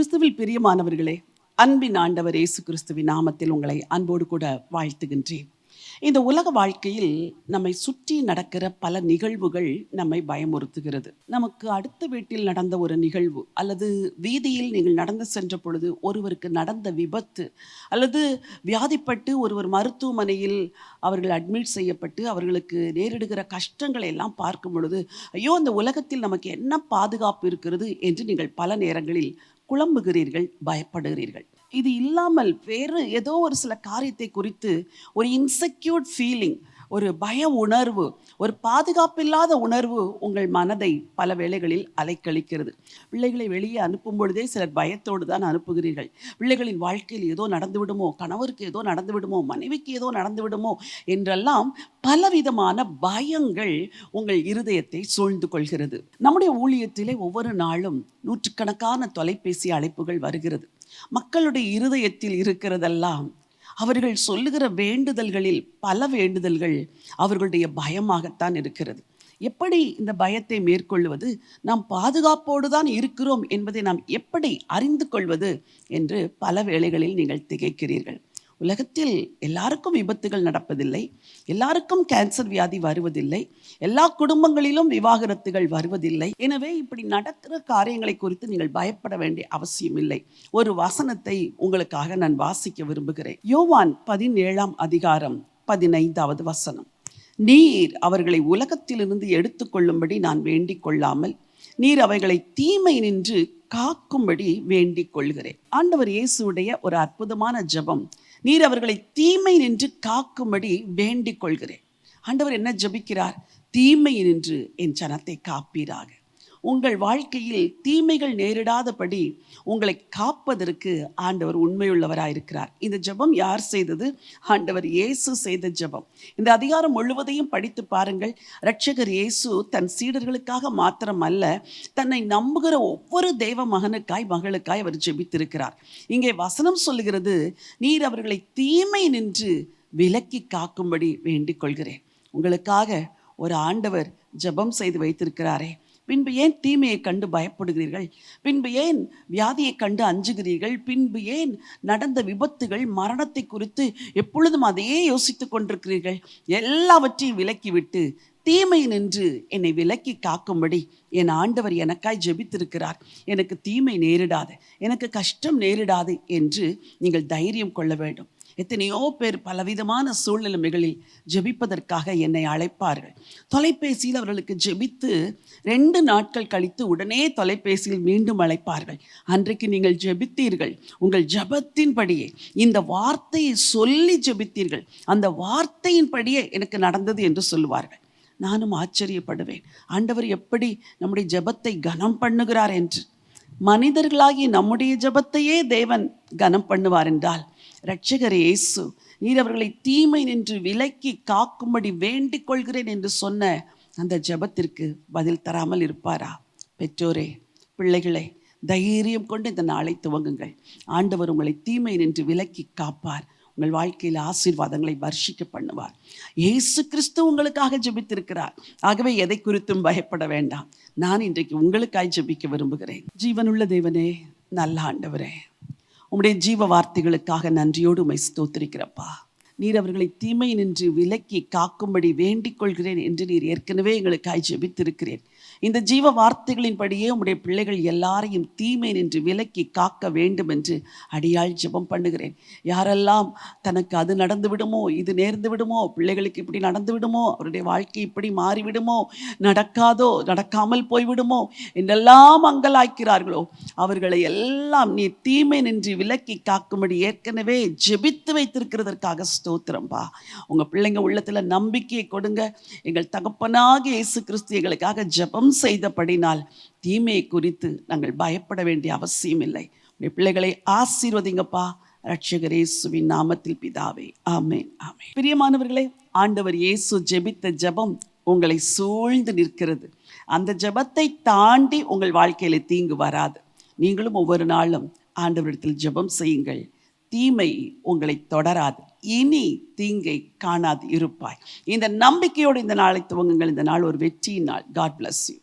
கிறிஸ்துவில் பிரியமானவர்களே அன்பின் ஆண்டவர் இயேசு கிறிஸ்துவின் நாமத்தில் உங்களை அன்போடு கூட வாழ்த்துகின்றேன். இந்த உலக வாழ்க்கையில் நம்மை சுற்றி நடக்கிற பல நிகழ்வுகள் நம்மை பயமுறுத்துகிறது. நமக்கு அடுத்த வீட்டில் நடந்த ஒரு நிகழ்வு அல்லது வீதியில் நீங்கள் நடந்து சென்ற பொழுது ஒருவருக்கு நடந்த விபத்து அல்லது வியாதிப்பட்டு ஒருவர் மருத்துவமனையில் அவர்கள் அட்மிட் செய்யப்பட்டு அவர்களுக்கு நேரிடுகிற கஷ்டங்களை எல்லாம் பார்க்கும் பொழுது ஐயோ இந்த உலகத்தில் நமக்கு என்ன பாதுகாப்பு இருக்கிறது என்று நீங்கள் பல நேரங்களில் குழம்புகிறீர்கள் பயப்படுகிறீர்கள். இது இல்லாமல் வேறு ஏதோ ஒரு சில காரியத்தை குறித்து ஒரு இன்செக்யூர்ட் ஃபீலிங் ஒரு பய உணர்வு ஒரு பாதுகாப்பில்லாத உணர்வு உங்கள் மனதை பல வேளைகளில் அலைக்கழிக்கிறது. பிள்ளைகளை வெளியே அனுப்பும் பொழுதே சிலர் பயத்தோடு தான் அனுப்புகிறீர்கள். பிள்ளைகளின் வாழ்க்கையில் ஏதோ நடந்து விடுமோ கணவருக்கு ஏதோ நடந்து விடுமோ மனைவிக்கு ஏதோ நடந்து விடுமோ என்றெல்லாம் பலவிதமான பயங்கள் உங்கள் இருதயத்தை சூழ்ந்து கொள்கிறது. நம்முடைய ஊழியத்திலே ஒவ்வொரு நாளும் நூற்றுக்கணக்கான தொலைபேசி அழைப்புகள் வருகிறது. மக்களுடைய இருதயத்தில் இருக்கிறதெல்லாம் அவர்கள் சொல்லுகிற வேண்டுதல்களில் பல வேண்டுதல்கள் அவர்களுடைய பயமாகத்தான் இருக்கிறது. எப்படி இந்த பயத்தை மேற்கொள்வது? நாம் பாதுகாப்போடு தான் இருக்கிறோம் என்பதை நாம் எப்படி அறிந்து கொள்வது? என்று பல வேளைகளில் நீங்கள் திகைக்கிறீர்கள். உலகத்தில் எல்லாருக்கும் விபத்துகள் நடப்பதில்லை. எல்லாருக்கும் கேன்சர் வியாதி வருவதில்லை. எல்லா குடும்பங்களிலும் விவாகரத்துகள் வருவதில்லை. எனவே இப்படி நடக்கிற காரியங்களை குறித்து நீங்கள் பயப்பட வேண்டிய அவசியம் இல்லை. ஒரு வசனத்தை உங்களுக்காக நான் வாசிக்க விரும்புகிறேன். யோவான் பதினேழாம் அதிகாரம் பதினைந்தாவது வசனம். நீர் அவர்களை உலகத்திலிருந்து எடுத்துக்கொள்ளும்படி நான் வேண்டிக் கொள்ளாமல் நீர் அவைகளை தீமை நின்று காக்கும்படி வேண்டிக் கொள்கிறேன். ஆண்டவர் இயேசுடைய ஒரு அற்புதமான ஜபம் நீர் அவர்களை தீமை நின்று காக்கும்படி வேண்டிக் கொள்கிறேன். ஆண்டவர் என்ன ஜபிக்கிறார்? தீமை நின்று என் ஜனத்தை காப்பீராக. உங்கள் வாழ்க்கையில் தீமைகள் நேரிடாதபடி உங்களை காப்பதற்கு ஆண்டவர் உண்மையுள்ளவராயிருக்கிறார். இந்த ஜெபம் யார் செய்தது? ஆண்டவர் இயேசு செய்த ஜெபம். இந்த அதிகாரம் முழுவதையும் படித்து பாருங்கள். ரட்சகர் இயேசு தன் சீடர்களுக்காக மாத்திரம் அல்ல தன்னை நம்புகிற ஒவ்வொரு தெய்வ மகனுக்காய் மகளுக்காய் அவர் ஜெபித்திருக்கிறார். இங்கே வசனம் சொல்லுகிறது நீர் அவர்களை தீமை நின்று விலக்கி காக்கும்படி வேண்டிக் கொள்கிறேன். உங்களுக்காக ஒரு ஆண்டவர் ஜெபம் செய்து வைத்திருக்கிறாரே. பின்பு ஏன் தீமையை கண்டு பயப்படுகிறீர்கள்? பின்பு ஏன் வியாதியை கண்டு அஞ்சுகிறீர்கள்? பின்பு ஏன் நடந்த விபத்துகள் மரணத்தை குறித்து எப்பொழுதும் அதையே யோசித்து கொண்டிருக்கிறீர்கள்? எல்லாவற்றையும் விலக்கிவிட்டு தீமை நின்று என்னை விலக்கி காக்கும்படி என் ஆண்டவர் எனக்காய் ஜெபித்திருக்கிறார். எனக்கு தீமை நேரிடாது. எனக்கு கஷ்டம் நேரிடாது என்று நீங்கள் தைரியம் கொள்ள வேண்டும். எத்தனையோ பேர் பலவிதமான சூழ்நிலைமைகளில் ஜெபிப்பதற்காக என்னை அழைப்பார்கள். தொலைபேசியில் அவர்களுக்கு ஜெபித்து ரெண்டு நாட்கள் கழித்து உடனே தொலைபேசியில் மீண்டும் அழைப்பார்கள். அன்றைக்கு நீங்கள் ஜெபித்தீர்கள். உங்கள் ஜெபத்தின்படியே இந்த வார்த்தையை சொல்லி ஜெபித்தீர்கள். அந்த வார்த்தையின்படியே எனக்கு நடந்தது என்று சொல்லுவார்கள். நானும் ஆச்சரியப்படுவேன். ஆண்டவர் எப்படி நம்முடைய ஜெபத்தை கனம் பண்ணுகிறார் என்று. மனிதர்களாகி நம்முடைய ஜெபத்தையே தேவன் கனம் பண்ணுவார் என்றால் ரட்சகர் இயேசு நீர் அவர்களை தீமை நின்று விலக்கி காக்கும்படி வேண்டிக் கொள்கிறேன் என்று சொன்ன அந்த ஜெபத்திற்கு பதில் தராமல் இருப்பாரா? பெற்றோரே பிள்ளைகளே தைரியம் கொண்டு இந்த நாளை துவங்குங்கள். ஆண்டவர் உங்களை தீமை நின்று விலக்கி காப்பார். உங்கள் வாழ்க்கையில் ஆசீர்வாதங்களை வர்ஷிக்க பண்ணுவார். இயேசு கிறிஸ்து உங்களுக்காக ஜெபித்திருக்கிறார். ஆகவே எதை குறித்தும் பயப்பட வேண்டாம். நான் இன்றைக்கு உங்களுக்காய் ஜெபிக்க விரும்புகிறேன். ஜீவனுள்ள தேவனே நல்ல ஆண்டவரே உம்முடைய ஜீவ வார்த்தைகளுக்காக நன்றியோடு உமை ஸ்தோத்திரிக்கிறப்பா. நீர் அவர்களை தீமை நின்று விலக்கி காக்கும்படி வேண்டிக் கொள்கிறேன் என்று நீர் ஏற்கனவே எங்களுக்காய் ஜெபித்திருக்கிறேன் இந்த ஜீவ வார்த்தைகளின்படியே உம்முடைய பிள்ளைகள் எல்லாரையும் தீமை நின்று விலக்கி காக்க வேண்டும் என்று அடியாள் ஜெபம் பண்ணுகிறேன். யாரெல்லாம் தனக்கு அது நடந்து விடுமோ இது நேர்ந்து விடுமோ பிள்ளைகளுக்கு இப்படி நடந்து விடுமோ அவருடைய வாழ்க்கை இப்படி மாறிவிடுமோ நடக்காதோ நடக்காமல் போய்விடுமோ என்றெல்லாம் அங்கலாய்க்கிறார்களோ அவர்களை எல்லாம் நீ தீமை நின்று விலக்கி காக்கும்படி ஏற்கனவே ஜெபித்து வைத்திருக்கிறதற்காக ஸ்தோத்திரம்பா. உங்கள் பிள்ளைங்க உள்ளத்தில் நம்பிக்கையை கொடுங்க. எங்கள் தகப்பனாக இயேசு கிறிஸ்து எங்களுக்காக ஜபம் செய்தபடினால் தீமையை குறித்து நாங்கள் பயப்பட வேண்டிய அவசியம் இல்லை. உடைய பிள்ளைகளை ஆசீர்வதிங்கப்பா. ரட்சகர் இயேசுவின் நாமத்தில் பிதாவே. ஆமே ஆமே பிரியமானவர்களே ஆண்டவர் இயேசு ஜெபித்த ஜெபம் உங்களை சூழ்ந்து நிற்கிறது. அந்த ஜெபத்தை தாண்டி உங்கள் வாழ்க்கையில தீங்கு வராது. நீங்களும் ஒவ்வொரு நாளும் ஆண்டவரிடத்தில் ஜெபம் செய்யுங்கள். தீமை உங்களை தொடராது. இனி தீங்கை காணாது இருப்பாய். இந்த நம்பிக்கையோடு இந்த நாளை துவங்குங்கள். இந்த நாள் ஒரு வெற்றியின் நாள். God bless you